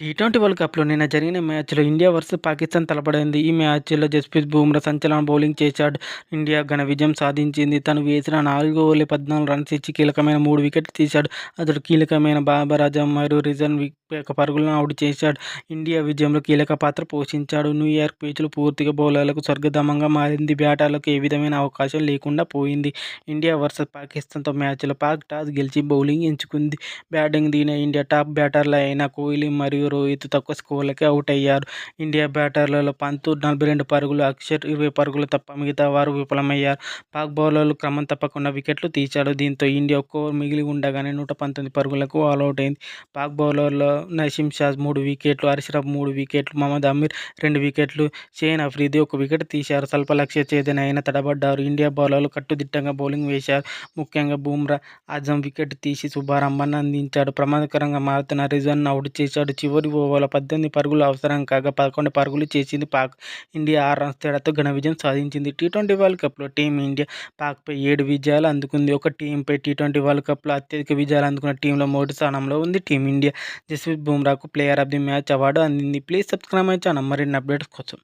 Tea twenty world కప్‌లో నిన్న జరిగిన మ్యాచ్‌లో ఇండియా వర్సెస్ పాకిస్తాన్ తలపడింది. ఈ మ్యాచ్‌లో జస్ప్రీత్ బుమ్రా సంచలన బౌలింగ్ చేశాడు. ఇండియా ఘన విజయం సాధించింది. తను వేసిన నాలుగు ఓవర్లు పద్నాలుగు రన్స్ ఇచ్చి కీలకమైన మూడు వికెట్లు తీశాడు. అతడు కీలకమైన బాబర్ అజమ్ మరియు రిజన్ పరుగులను అవుట్ చేశాడు. ఇండియా విజయంలో కీలక పాత్ర పోషించాడు. న్యూయార్క్ పిచ్లు పూర్తిగా బౌలర్లకు స్వర్గధామంగా మారింది. బ్యాటర్లకు ఏ విధమైన అవకాశం లేకుండా పోయింది. ఇండియా వర్సెస్ పాకిస్తాన్‌తో మ్యాచ్‌లో పాక్ టాస్ గెలిచి బౌలింగ్ ఎంచుకుంది. బ్యాటింగ్ దిగిన ఇండియా టాప్ బ్యాటర్లు అయిన కోహ్లీ మరియు రోహిత్ తక్కువ స్కోర్లకే అవుట్ అయ్యారు. ఇండియా బ్యాటర్లలో పంతు నలభై రెండు పరుగులు, అక్షర్ ఇరవై పరుగులు తప్ప మిగతా వారు విఫలమయ్యారు. పాక్ బౌలర్లు క్రమం తప్పకుండా వికెట్లు తీశారు. దీంతో ఇండియా ఒక్క మిగిలి ఉండగానే నూట పంతొమ్మిది పరుగులకు ఆల్అవుట్ అయింది. పాక్ బౌలర్లో నసీమ్ షాజ్ మూడు వికెట్లు, అష్రఫ్ మూడు వికెట్లు, మహమ్మద్ అమీర్ రెండు వికెట్లు, షేన్ అఫ్రీది ఒక వికెట్ తీశారు. స్వల్ప లక్ష్య ఛేదన ఆయన తడబడ్డారు. ఇండియా బౌలర్లు కట్టుదిట్టంగా బౌలింగ్ వేశారు. ముఖ్యంగా బుమ్రా, ఆజం వికెట్ తీసి శుభారంభాన్ని అందించాడు. ప్రమాదకరంగా మారుతున్న రిజన్ అవుట్ చేశాడు. చివరి ఓవర్లో పద్దెనిమిది పరుగులు అవసరం కాగా పదకొండు పరుగులు చేసింది పాక్. ఇండియా ఆరు రన్స్ తేడాతో ఘన విజయం సాధించింది. టీ ట్వంటీ వరల్డ్ కప్‌లో టీమిండియా పాక్‌పై ఏడు విజయాలు అందుకుంది. ఒక టీంపై టీ ట్వంటీ వరల్డ్ కప్‌లో అత్యధిక విజయాలు అందుకున్న టీంలో మొదటి స్థానంలో ఉంది team India. Jasprit బుమ్రాకు player of the match award అందింది. ప్లీజ్ సబ్స్క్రైబ్ మై ఛానల్ మరిన్ని అప్డేట్స్ కోసం.